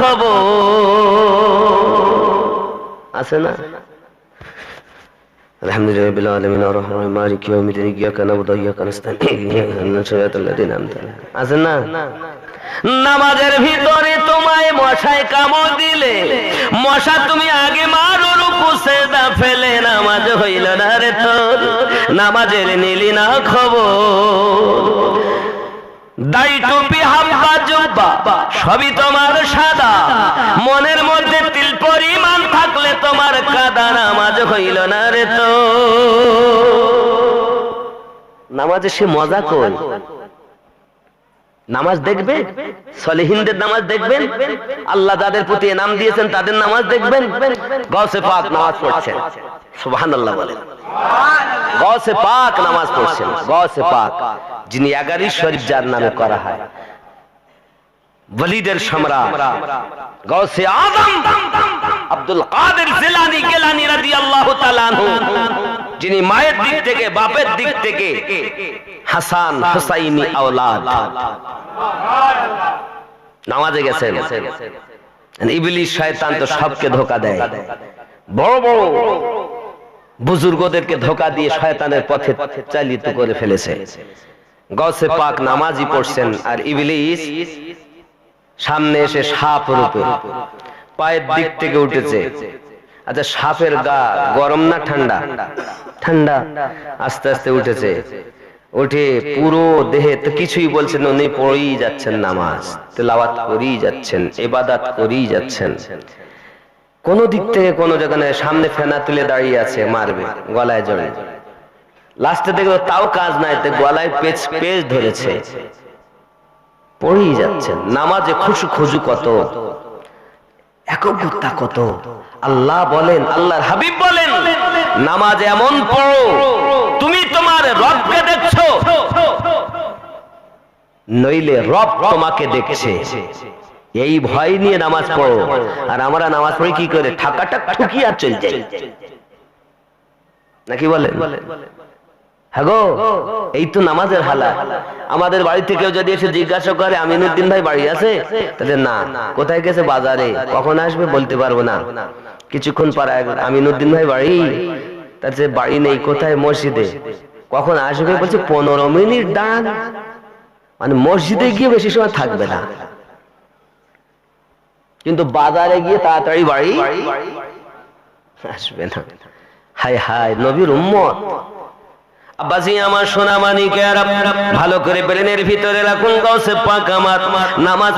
খবর আছে না الحمد لله رب العالمين الرحمن الرحيم مالك يوم الدين إياك نعبد وإياك نستعين اهدنا الصراط الذين أنعمت عليهم আছে না নামাজের ভিতরে তোমায় মশায় কামড় দিলে মশা তুমি আগে মারো রুকু সেজদা ফেলে নামাজ হইল না রে তোর নামাজের নিলি না খবর দাড়ি টুপি হাম্পা জুব্বা সবই তোমার সাদা। মনের মধ্যে তিল পরিমাণ থাকলে তোমার কাদা নামাজ হইল না রে তো। নামাজে সে মজা কই? নামাজ দেখবে? সলিহিনদের নামাজ দেখবেন? আল্লাহ যাদের প্রতি নাম দিয়েছেন, তাদের নামাজ দেখবেন? গসে পাক নামাজ পড়ছেন। সুবহানাল্লাহ বলেন। গসে পাক নামাজ পড়ছেন। গসে পাক, যিনি এগারি শরীফ যার নামে করা হয়। ওয়ালিদের সম্রাট যিনি মায়ের দিক থেকে, বাপের দিক থেকে হাসান হুসাইনি নামাজে গেছেন। ইবলিস শয়তান তো সবকে ধোকা দেয়। বড় বড় বুজুর্গদেরকে ধোকা দিয়ে শয়তানের পথে চালিত করে ফেলেছে। গসে পাক নামাজই পড়ছেন, আর ইবলিস সামনে এসে সাপ রূপে। পায়ের দিক থেকে উঠেছে। আচ্ছা সাপের গা গরম না ঠান্ডা? ঠান্ডা। আস্তে আস্তে উঠেছে। উঠে পুরো দেহে তো কিছুই বলছেন উনি, পড়েই যাচ্ছেন নামাজ, তেলাওয়াত করেই যাচ্ছেন এবাদাত করেই যাচ্ছেন। কোন দিক থেকে কোন জায়গায় সামনে ফেনা তুলে দাঁড়িয়ে আছে, মারবে, গলায় জড়ে লাস্টে দেখল তাও কাজ নাই গলায় পেচ পেজ ধরেছে। পড়েই যাচ্ছেন। নামাজে খুশু খুজু কত? একগ্রতা কত? আল্লাহ বলেন, আল্লাহর হাবিব বলেন, নামাজ এমন পড়ো, তুমি তোমার রবকে দেখছ। নইলে রব তোমাকে দেখছে। এই ভয় নিয়ে নামাজ পড়ো। আর আমরা নামাজ পড়ে কি করে? ঠাকাটা ঠুকি আর চল যাই। নাকি বলেন? হ্যাঁ গো, এই তো নামাজের হালা। আমাদের বাড়ি থেকেও যদি এসে জিজ্ঞাসা করে, আমিনুদ্দিন ভাই বাড়ি আছে? তাহলে না, কোথায় গেছে বাজারে? কখন আসবে বলতে পারব না। কিছুক্ষণ পরে আমিনুদ্দিন ভাই বাড়ি, তার যে বাড়ি নেই কোথায়? মসজিদে। কখন আসবে? বলছে, পনেরো মিনিট দাঁড়ান। মানে মসজিদে গিয়ে বেশি সময় থাকবে না। কিন্তু বাজারে গিয়ে তাড়াতাড়ি বাড়ি আসবে না। হায় হায়, নবীর উম্মত। আব্বাসি আমার সোনা মানিকের ভালো করে ব্রেনের ভিতরে রাখুন নামাজ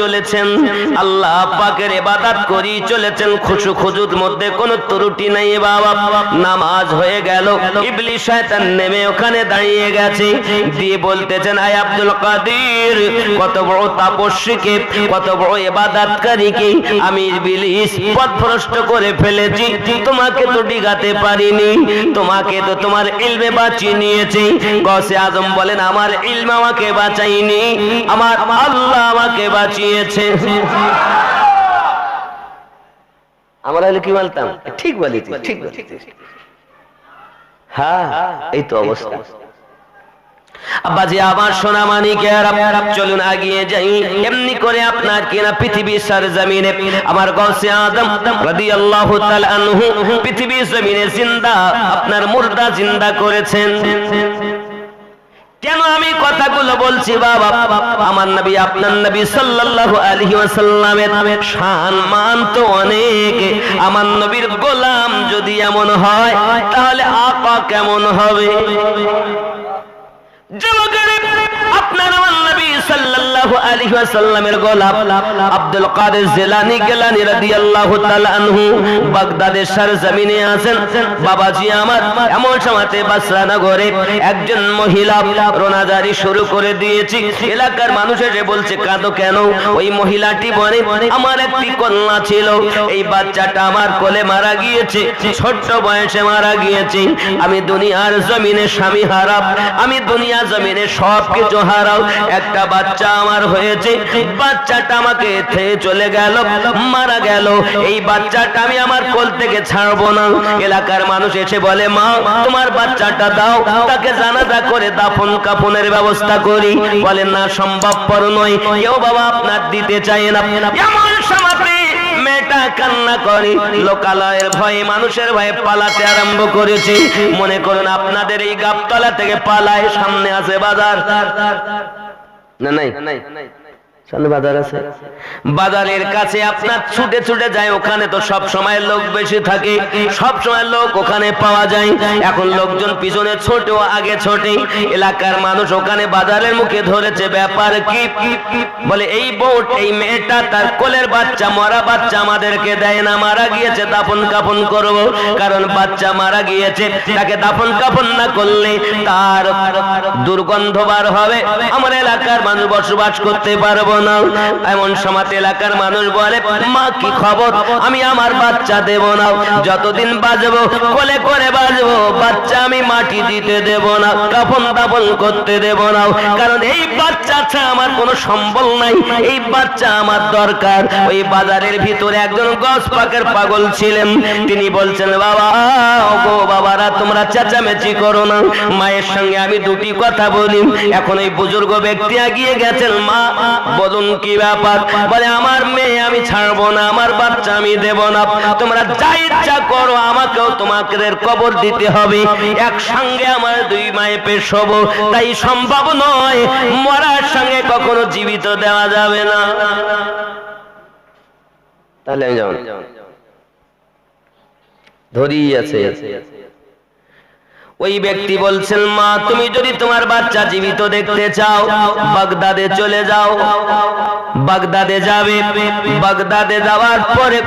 চলেছেন। আল্লাহ পাকের করি চলেছেন খুশু খুজুর মধ্যে কোনো ত্রুটি নাই বাবা। নামাজ হয়ে গেল শয়তান নেমে ওখানে দাঁড়িয়ে গেছে। দিয়ে বলতেছেন, আয় আব্দুল কাদের, কত বড় তাপস্বীকে, কত বড় আমি ইবলিস করে ফেলেছি। তোমাকে তো ডিগাতে পারিনি, তোমাকে তো তোমার ইলমে বাঁচিয়ে নিয়েছে। গসে আজম বলেন, আমার ইলম আমাকে বাঁচাইনি আমার আল্লাহ আমাকে বাঁচিয়েছে। আমরা হলে কি বলতাম? ঠিক বলি ঠিক বলি হ্যাঁ এই তো অবস্থা। কিনা আমি কথাগুলো বলছি বাবা? আমার নবী, আপনার নবী তো অনেক। আমার নবীর গোলাম যদি এমন হয়, তাহলে আপা কেমন হবে? যুবকের আপনার আমার নবী সাল্লাল্লাহু আলাইহি ওয়াসাল্লামের গোলাপ আব্দুল কাদের রাদিয়াল্লাহু তাআলা আনহু বাগদাদের সরজমিনে আছেন। বাবাজি আমার, এমন সময়তে নগরে একজন মহিলা রোনাজারি শুরু করে দিয়েছি। এলাকার বলছে, কাঁদো কেন? ওই মহিলাটি বলে আমার একটি কন্যা ছিল। এই বাচ্চাটা আমার কোলে মারা গিয়েছে, ছোট্ট বয়সে মারা গিয়েছে। আমি দুনিয়ার জমিনে স্বামী হারাব আমি দুনিয়া জমিনে সব কিছু হারাও একটা বাচ্চা আমার হয়েছে, বাচ্চাটা আমাকে থেয়ে চলে গেল, মারা গেল। এই বাচ্চাটা আমি আমার কোল থেকে ছাড়বো না। এলাকার মানুষ এসে বলে, মা, তোমার বাচ্চাটা দাও, তাকে জানাজা করে দাফন কাফনের ব্যবস্থা করি। বলে, না, সম্ভবপর নয়। কেউ বাবা আপনার দিতে চায় না। এমন সমাপে মেয়েটা কান্না করে। লোকালয়ের ভয়ে, মানুষের ভয়ে পালাতে আরম্ভ করেছে। মনে করুন, আপনাদের এই গাবতলা থেকে পালায়, সামনে আছে বাজার। না নাই বাজারের কাছে আপনার ছুটে ছুটে যায়, ওখানে তো সব সময় লোক বেশি থাকে। সব সময় লোক ওখানে পাওয়া যায়। এখন লোকজন পিছনে ছোট আগে ছোটে। এলাকার মানুষ ওখানে বাজারের মুখে ধরেছে, ব্যাপার কি? বলে, এই বোট এই মেয়েটা তার কোলের বাচ্চা, মরা বাচ্চা আমাদেরকে দেয় না, মারা গিয়েছে, দাফন কাফন করব। কারণ বাচ্চা মারা গিয়েছে, তাকে দাফন কাফন না করলে তার দুর্গন্ধ বার হবে। আমার এলাকার মানুষ বসবাস করতে পারব না এমন সময় এলাকার মানুষ বলে, মা, কি খবর? আমি আমার বাচ্চা দেব না। যতদিন বাজবো, কোলে করে বাজবো। বাচ্চা আমি মাটি দিতে দেব না করতে দেব কারণ এই বাচ্চা ছাড়া আমার কোনো সম্বল নাই। এই বাচ্চা আমার দরকার। ওই বাজারের ভিতরে একজন গছ পাকের পাগল ছিলেন। তিনি বলছেন, বাবা গো বাবারা, তোমরা চেঁচামেচি করো না। মায়ের সঙ্গে আমি দুটি কথা বলি। এখন এই বুজুর্গ ব্যক্তি এগিয়ে গেছেন, মা বলুন, কি ব্যাপার? বলে, আমার মেয়ে আমি ছাড়বো না, আমার বাচ্চা আমি দেব না। তোমরা যা ইচ্ছা করো, আমাকেও তোমাদের কবর দিতে হবে। একসঙ্গে আমার দুই মায়ে পেশ হব তাই সম্ভব নয়, মরার সঙ্গে কখনো জীবিত দেওয়া যাবে না। তাহলে আমি যাও। ধরি আছে। ওই ব্যক্তি বলছেন, মা, তুমি যদি তোমার বাচ্চা জীবিত দেখতে চাও, বাগদাদে চলে যাও। বাগদাদে যাবে। বাগদাদে যাওয়ার পরে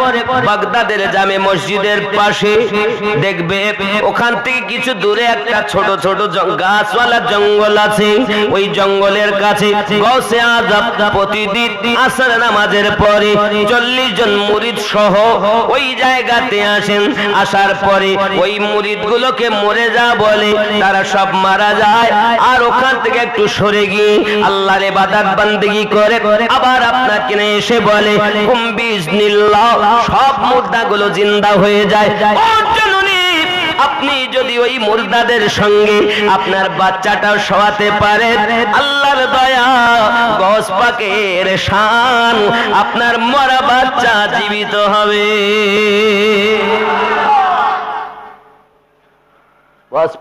বাগদাদের জামে মসজিদের পাশে দেখবে ওখান থেকে কিছু দূরে একটা ছোট ছোট গাছওয়ালা জঙ্গল আছে। ওই জঙ্গলের কাছে গৌসে আজব প্রতিদিন আসর নামাজের পরে চল্লিশ জন মুরিদ সহ ওই জায়গাতে আসেন। আসার পরে ওই মুরিদ গুলোকে মরে যা বলে, তারা সব মারা যায়। আর ওখান থেকে একটু সরে গিয়ে আল্লাহরে বাদাত বান্দিগি করে, আবার আপনাকে নিয়ে এসে বলে সব মুদ্রাগুলো জিন্দা হয়ে যায়। আপনি যদি ওই মুর্দাদের সঙ্গে আপনার বাচ্চাটাও শোয়াতে পারেন, আল্লাহর দয়া গস পাকের শান, আপনার মরা বাচ্চা জীবিত হবে।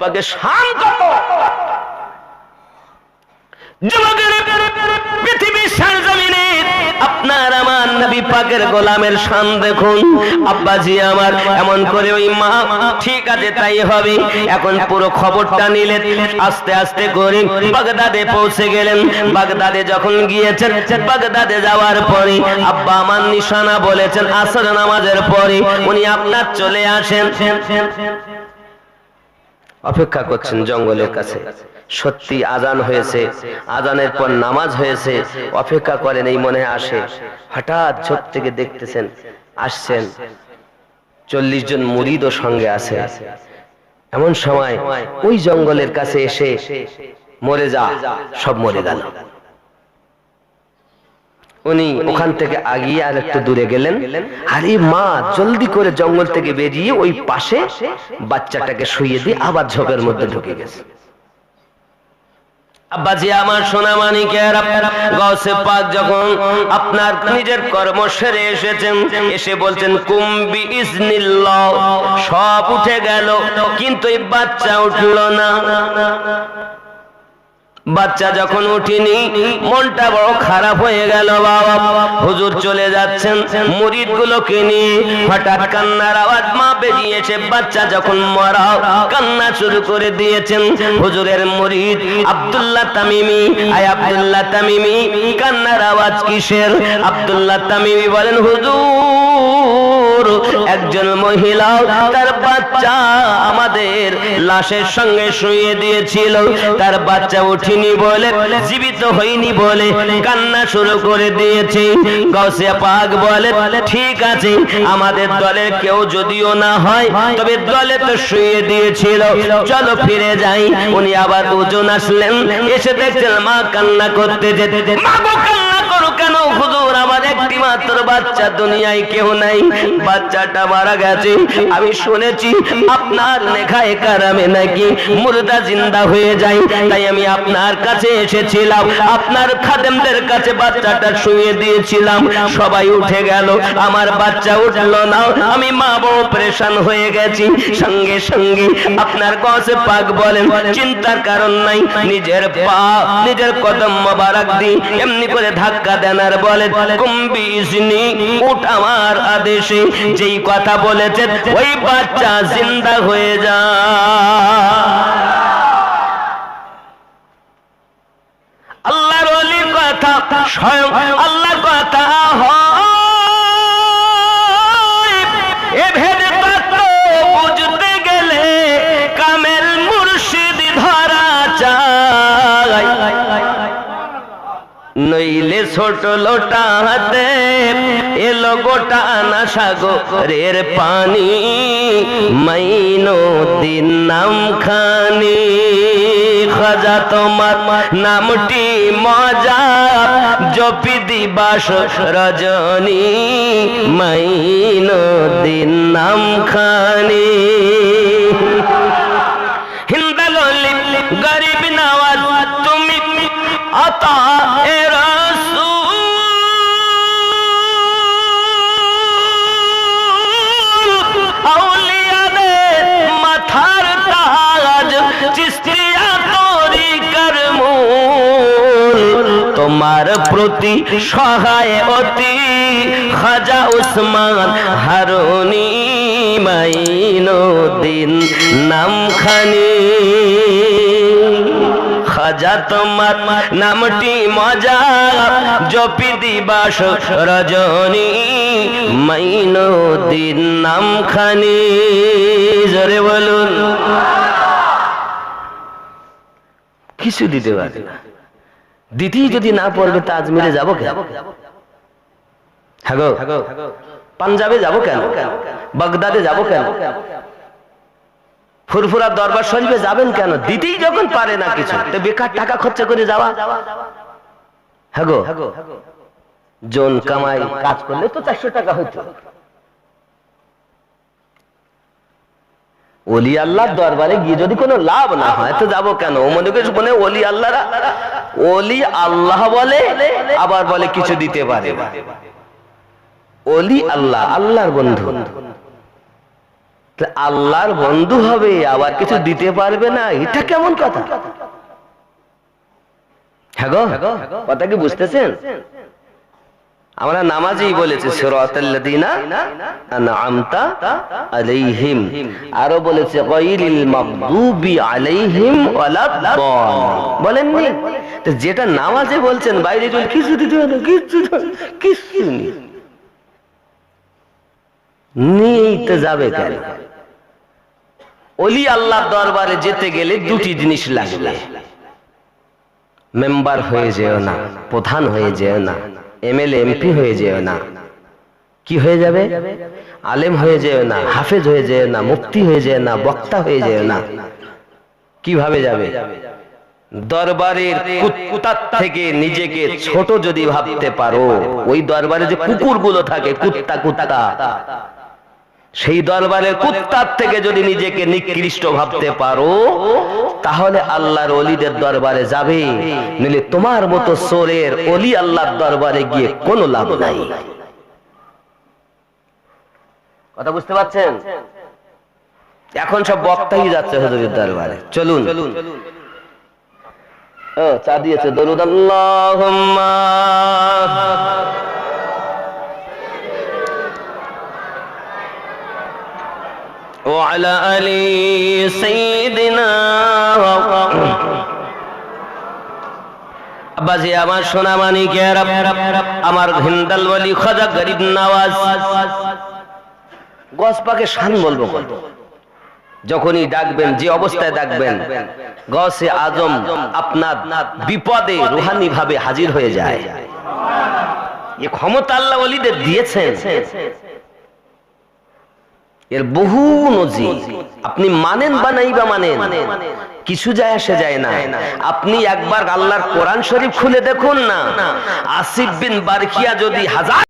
পাকের শান আপনার আমার নবী পাকের গোলামের দেখুন। আব্বাজি আমার, এমন করে ওই মা, ঠিক আছে, তাই হবে। এখন পুরো খবরটা নিলেন, আস্তে আস্তে করে বাগদাদে পৌঁছে গেলেন। বাগদাদে যখন গিয়েছেন, বাগদাদে যাওয়ার পরে আব্বা আমার নিশানা বলেছেন, আসর নামাজের পরে উনি আপনার চলে আসেন। অপেক্ষা করছেন জঙ্গলের কাছে। সত্যি আজান হয়েছে। আজানের পর নামাজ হয়েছে। অপেক্ষা করেন এই মনে আসে। হঠাৎ ছোট থেকে দেখতেছেন আসছেন। চল্লিশ জন মুরিদও সঙ্গে আছে। এমন সময় ওই জঙ্গলের কাছে এসে মরে যা সব মরে গেল। উনি ওখান থেকে আগিয়ে আর একটু দূরে গেলেন। আরে মা, জলদি করে জঙ্গল থেকে বেরিয়ে ওই পাশে বাচ্চাটাকে শুয়ে দিয়ে আবার ঝোপের মধ্যে ঢুকে গেছে। আব্বাজি আমার সোনা মানিকের যখন আপনার নিজের কর্ম সেরে এসেছেন, এসে বলছেন, কুম্বি ইসনিল্লাহ সব উঠে গেল, কিন্তু এই বাচ্চা উঠল না। বাচ্চা যখন উঠিনি মনটা বড় খারাপ হয়ে গেল, বাবা। হুজুর চলে যাচ্ছেন মুরিদ গুলোকে নিয়ে হঠাৎ কান্নার আওয়াজ মা বেরিয়েছে। বাচ্চা যখন মরা, কান্না শুরু করে দিয়েছেন। হুজুরের মুরিদ, আব্দুল্লাহ তামিমি, আয় আব্দুল্লাহ তামিমি, কান্নার আওয়াজ কিসের? আব্দুল্লাহ তামিমি বলেন, হুজুর একজন মহিলা তার বাচ্চা আমাদের লাশের সঙ্গে শুয়ে দিয়েছিল। তার বাচ্চা উঠিনি বলে, জীবিত হয়নি বলে কান্না শুরু করে দিয়েছে। গৌসিয়া পাক বলে, ঠিক আছে, আমাদের দলের কেউ যদিও না হয়, তবে দলে তো শুয়ে দিয়েছিল। চলো ফিরে যাই। উনি আবার ওজন আসলেন এসে দেখছেন মা কান্না করতে যেতে মা কান্না করো কেন হুজুর? আমার একটি মাত্র বাচ্চা দুনিয়ায় কেউ নাই। বাচ্চাটা মারা গেছে। আমি শুনেছি, আপনার লেখায় কারামে নাকি মুর্দা জিন্দা হয়ে যায়। তাই আমি আপনার কাছে এসেছিলাম। আপনার খাদেমদের কাছে বাচ্চাটা শুয়ে দিয়েছিলাম। সবাই উঠে গেল। আমার বাচ্চা উঠল না। আমি মা বউ হয়ে গেছি। সঙ্গে সঙ্গে আপনার পাক বলেন, চিন্তার কারণ নাই। নিজের পা, নিজের কদম মোবারক দি এমনি করে ধাক্কা দেন আর বলে কুম্বি ইসনি উঠ আমার আদেশে। যেই কথা বলেছে ওই বাচ্চা জিন্দা হয়ে যা। আল্লাহর অলির কথা, স্বয়ং আল্লাহর কথা হয়। ছোট লোটা হাতে এলো গোটা না সাগরের পানি। মাইনো দিন নাম খানি খাজা তোমার নামটি মজা, জপি দিবাস রজনী। মাইনো দিন নাম খানি হিন্দালি গরিব নওয়াজ, তুমি আতা এ তোমার প্রতি সহায় অতি খাজা উসমান হারুনি মাইনুদ্দিন নামখানি। খাজা তোমার নামটি মজা, জপি দিবাস রজনী মাইনুদ্দিন নামখানি। জোরে বলুন। কিছু দিতে পারে না। দিতেই যদি না পড়বে তা আজমিরে যাব কেন? হ্যাঁ পাঞ্জাবে যাব কেন? বাগদাদে যাব কেন? ফুরফুরা দরবার শরীফে যাবেন কেন? দিতেই যখন পারে না কিছু। তো বেকার টাকা খরচা করে যাওয়া। হ্যাঁ জন কামাই কাজ করলে তো চারশো টাকা হইতো। অলি আল্লাহর দরবারে গিয়ে যদি কোনো লাভ না হয় তো যাব কেন? ও মনে করিস মনে অলি আল্লাহরা অলি আল্লাহ বলে, আবার বলে কিছু দিতে পারে ওলি আল্লাহ, আল্লাহর বন্ধু। আল্লাহর বন্ধু হবে, আবার কিছু দিতে পারবে না, এটা কেমন কথা? হ্যাঁ গো, কথা কি বুঝতেছেন? আমরা নামাজেই বলেছি আলাইহিম। আরও বলেছে বলেননি? যেটা নামাজে বলছেন, বাইরে চল কিছু কিছু কিছু যাবে অলি আল্লাহ দরবারে যেতে গেলে দুটি জিনিস লাগবে। মেম্বার হয়ে যেও না, প্রধান হয়ে যেও না। এমএলএ, এমপি হয়ে যেও না। কি হয়ে যাবে? আলেম হয়ে যেও না, হাফেজ হয়ে যেও না মুক্তি হয়ে যেও না, বক্তা হয়ে যেও না। কীভাবে যাবে? দরবারের কুত্তার থেকে নিজেকে ছোট যদি ভাবতে পারো, ওই দরবারে যে কুকুরগুলো থাকে, কুত্তা কুত্তা। সেই দরবারের কুত্তার থেকে যদি নিজেকে নিকৃষ্ট ভাবতে পারো, তাহলে আল্লাহর অলিদের দরবারে যাবে। নিলে তোমার মতো সোরের অলি আল্লাহর দরবারে গিয়ে কোনো লাভ নাই। কথা বুঝতে পারছেন? এখন সব বক্তাই যাচ্ছে হুজুরের দরবারে। চলুন। চা দিয়েছে। দরুদ আল্লাহুম্মা। وعلى آل سيدنا আব্বাজি আমার সোনা মানিকের আমার হিন্দাল বলি খাজা গরিব নওয়াজ গস পাকে শান বলবো কত যখনই ডাকবেন যে অবস্থায় ডাকবেন গসে আজম আপনার বিপদে রুহানি ভাবে হাজির হয়ে যায় এ ক্ষমতা আল্লাহ ওলিদের দিয়েছেন এর বহু নজি আপনি মানেন বা নাই বা মানেন, কিছু যায় আসে যায় না। আপনি একবার আল্লাহর কোরআন শরীফ খুলে দেখুন না। আসিফ বিন বারকিয়া যদি হাজার